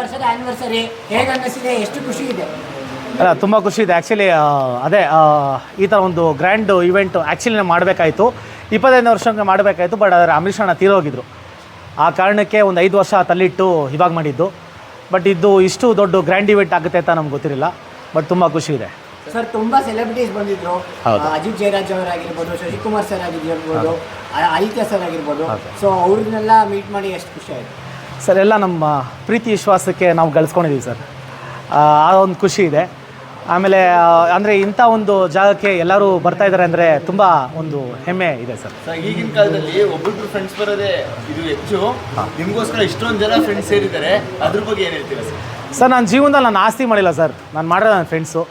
ವರ್ಷದ ಆನಿವರ್ಸರಿ ಹೇಗೆ ಅನ್ನಿಸಿದೆ? ಎಷ್ಟು ಖುಷಿ ಇದೆ? ಅಲ್ಲ ತುಂಬ ಖುಷಿ ಇದೆ. ಆ್ಯಕ್ಚುಲಿ ಅದೇ ಈ ಥರ ಒಂದು ಗ್ರ್ಯಾಂಡ್ ಇವೆಂಟ್ ಆ್ಯಕ್ಚುಲಿ ಮಾಡಬೇಕಾಯಿತು. ಇಪ್ಪತ್ತೈದನೇ ವರ್ಷಕ್ಕೆ ಮಾಡಬೇಕಾಯಿತು ಬಟ್ ಅದರ ಅಮಿತ್ ಅಣ್ಣ ತೀರೋಗಿದ್ರು. ಆ ಕಾರಣಕ್ಕೆ ಒಂದು ಐದು ವರ್ಷ ತಲ್ಲಿಟ್ಟು ಇವಾಗ ಮಾಡಿದ್ದು. ಬಟ್ ಇದು ಇಷ್ಟು ದೊಡ್ಡ ಗ್ರ್ಯಾಂಡ್ ಇವೆಂಟ್ ಆಗುತ್ತೆ ಅಂತ ನಮ್ಗೆ ಗೊತ್ತಿರಲಿಲ್ಲ. ಬಟ್ ತುಂಬ ಖುಷಿ ಇದೆ. ಸರ್ ತುಂಬಾ ಸೆಲೆಬ್ರಿಟೀಸ್ ಬಂದಿದ್ರು. ಅಜಿತ್ ಜಯರಾಜ್ ಅವರಾಗಿರ್ಬೋದು ಶಶಿಕುಮಾರ್ ಸರ್ ಆಗಿರ್ಬೋದು ಆದಿತ್ಯ ಸರ್ ಆಗಿರ್ಬೋದು. ಸೊ ಅವ್ರನ್ನೆಲ್ಲ ಮೀಟ್ ಮಾಡಿ ಎಷ್ಟು ಖುಷಿ ಆಯ್ತು? ಸರ್ ಎಲ್ಲ ನಮ್ಮ ಪ್ರೀತಿ ವಿಶ್ವಾಸಕ್ಕೆ ನಾವು ಗಳಿಸ್ಕೊಂಡಿದ್ದೀವಿ ಸರ್ ಆ ಒಂದು ಖುಷಿ ಇದೆ ಆಮೇಲೆ ಅಂದರೆ ಇಂಥ ಒಂದು ಜಾಗಕ್ಕೆ ಎಲ್ಲರೂ ಬರ್ತಾ ಇದ್ದಾರೆ ಅಂದರೆ ತುಂಬ ಒಂದು ಹೆಮ್ಮೆ ಇದೆ ಸರ್ ಈಗಿನ ಕಾಲದಲ್ಲಿ ಒಬ್ಬೊಬ್ರು ಫ್ರೆಂಡ್ಸ್ ಬರೋದೇ ಇದು ಹೆಚ್ಚು ನಿಮಗೋಸ್ಕರ ಇಷ್ಟೊಂದು ಜನ ಫ್ರೆಂಡ್ಸ್ ಸೇರಿದ್ದಾರೆ ಅದ್ರ ಬಗ್ಗೆ ಏನು ಹೇಳ್ತೀರಾ ಸರ್ ಸರ್ ನನ್ನ ಜೀವನದಲ್ಲಿ ನಾನು ಆಸ್ತಿ ಮಾಡಿಲ್ಲ ಸರ್ ನಾನು ಮಾಡಿರೋ ನನ್ನ ಫ್ರೆಂಡ್ಸು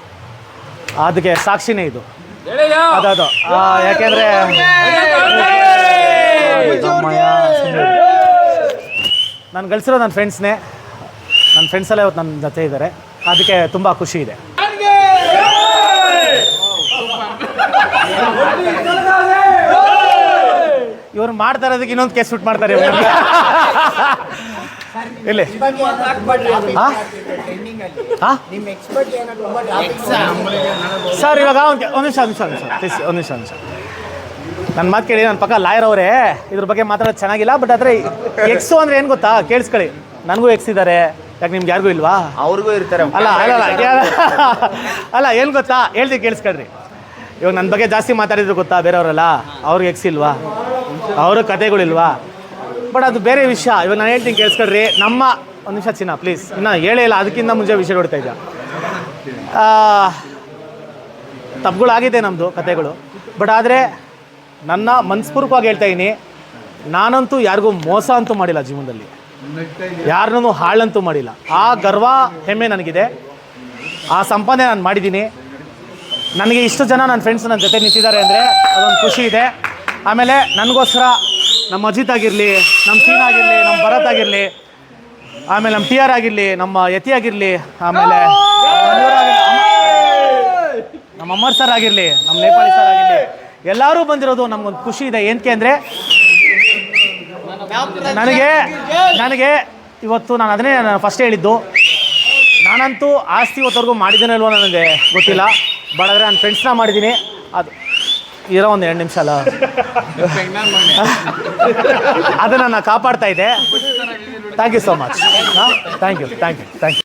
ಅದಕ್ಕೆ ಸಾಕ್ಷಿನೇ ಇದು ಅದು ಯಾಕೆಂದರೆ ಯಾಕೆಂದ್ರೆ ನಾನು ಗಳಿಸಿರೋ ನನ್ನ ಫ್ರೆಂಡ್ಸ್ನೇ ನನ್ನ ಫ್ರೆಂಡ್ಸಲ್ಲೇ ಇವತ್ತು ನನ್ನ ಜೊತೆ ಇದ್ದಾರೆ. ಅದಕ್ಕೆ ತುಂಬ ಖುಷಿ ಇದೆ. ಇವ್ರು ಮಾಡ್ತಾರೆ ಅದಕ್ಕೆ ಇನ್ನೊಂದು ಕೇಸ್ ಶೂಟ್ ಮಾಡ್ತಾರೆ. ಇಲ್ಲಿ. ಸರ್ ಇವಾಗ ಒಂದು ಒಂದು ನಿಮಿಷ ಒಂದು ನಿಮಿಷ ಒಂದು ನಿಮಿಷ ಒಂದು ನಿಮಿಷ. ನನ್ನ ಮಾತು ಕೇಳಿ ನನ್ನ ಪಕ್ಕ ಲಾಯರ್ ಅವರೇ ಇದ್ರ ಬಗ್ಗೆ ಮಾತಾಡೋದು ಚೆನ್ನಾಗಿಲ್ಲ ಬಟ್ ಆದರೆ ಎಕ್ಸು ಅಂದರೆ ಏನು ಗೊತ್ತಾ? ಕೇಳಿಸ್ಕೊಳ್ಳಿ. ನನಗೂ ಎಕ್ಸ್ ಇದ್ದಾರೆ ಯಾಕೆ ನಿಮ್ಗೆ ಯಾರಿಗೂ ಇಲ್ವಾ? ಅವ್ರಿಗೂ ಇರ್ತಾರೆ. ಅಲ್ಲ ಅಲ್ಲ ಅಲ್ಲ ಅಲ್ಲ ಏನು ಗೊತ್ತಾ? ಹೇಳ್ತೀನಿ ಕೇಳಿಸ್ಕೊಳ್ರಿ. ಇವಾಗ ನನ್ನ ಬಗ್ಗೆ ಜಾಸ್ತಿ ಮಾತಾಡಿದ್ರು ಗೊತ್ತಾ ಬೇರೆಯವರೆಲ್ಲ? ಅವ್ರಿಗೆ ಎಕ್ಸ್ ಇಲ್ವಾ? ಅವ್ರ ಕತೆಗಳಿಲ್ವಾ? ಬಟ್ ಅದು ಬೇರೆ ವಿಷಯ. ಇವಾಗ ನಾನು ಹೇಳ್ತೀನಿ ಕೇಳಿಸ್ಕೊಳ್ರಿ. ನಮ್ಮ ಒಂದು ನಿಮಿಷ ಚಿನ್ನ ಪ್ಲೀಸ್ ಇನ್ನ ಹೇಳೇ ಇಲ್ಲ ಅದಕ್ಕಿಂತ ಮುಂಚೆ ವಿಷಯ ನೋಡ್ತಾ ಇದ್ದ. ತಪ್ಪುಗಳಾಗಿದೆ ನಮ್ಮದು ಕತೆಗಳು. ಬಟ್ ಆದರೆ ನನ್ನ ಮನಸ್ಪೂರ್ವಕವಾಗಿ ಹೇಳ್ತಾ ಇದ್ದೀನಿ ನಾನಂತೂ ಯಾರಿಗೂ ಮೋಸ ಅಂತೂ ಮಾಡಿಲ್ಲ ಜೀವನದಲ್ಲಿ. ಯಾರನ್ನೂ ಹಾಳಂತೂ ಮಾಡಿಲ್ಲ. ಆ ಗರ್ವ ಹೆಮ್ಮೆ ನನಗಿದೆ. ಆ ಸಂಪಾದನೆ ನಾನು ಮಾಡಿದ್ದೀನಿ. ನನಗೆ ಇಷ್ಟು ಜನ ನನ್ನ ಫ್ರೆಂಡ್ಸ್ ನನ್ನ ಜೊತೆ ನಿಂತಿದ್ದಾರೆ ಅಂದರೆ ಅದೊಂದು ಖುಷಿ ಇದೆ. ಆಮೇಲೆ ನನಗೋಸ್ಕರ ನಮ್ಮ ಅಜಿತ್ ಆಗಿರಲಿ, ನಮ್ಮ ಸೀನ್ ಆಗಿರಲಿ, ನಮ್ಮ ಭರತ್ ಆಗಿರಲಿ, ಆಮೇಲೆ ನಮ್ಮ ಟಿ ಆರ್ ಆಗಿರಲಿ, ನಮ್ಮ ಯತಿ ಆಗಿರಲಿ, ಆಮೇಲೆ ನಮ್ಮ ಅಮರ್ ಸರ್ ಆಗಿರಲಿ, ನಮ್ಮ ನೇಪಾಳಿ ಸರ್ ಆಗಿರಲಿ ಎಲ್ಲರೂ ಬಂದಿರೋದು ನಮಗೊಂದು ಖುಷಿ ಇದೆ. ಏನಕ್ಕೆ ಅಂದರೆ ನನಗೆ ನನಗೆ ಇವತ್ತು ನಾನು ಅದನ್ನೇ ನಾನು ಫಸ್ಟ್ ಹೇಳಿದ್ದು. ನಾನಂತೂ ಆಸ್ತಿ ಇವತ್ತವರೆಗೂ ಮಾಡಿದ್ದೇನೆ ಅಲ್ವೋ ನನಗೆ ಗೊತ್ತಿಲ್ಲ. ಬಟ್ ಆದರೆ ನನ್ನ ಫ್ರೆಂಡ್ಸ್ನ ಮಾಡಿದ್ದೀನಿ. ಅದು, ಇರೋ ಒಂದು ಎರಡು ನಿಮಿಷ ಅಲ್ಲ. ಅದನ್ನು ನಾನು ಕಾಪಾಡ್ತಾ ಇದ್ದೆ. ಥ್ಯಾಂಕ್ ಯು ಸೋ ಮಚ್ ಹಾಂ? Thank you thank you thank you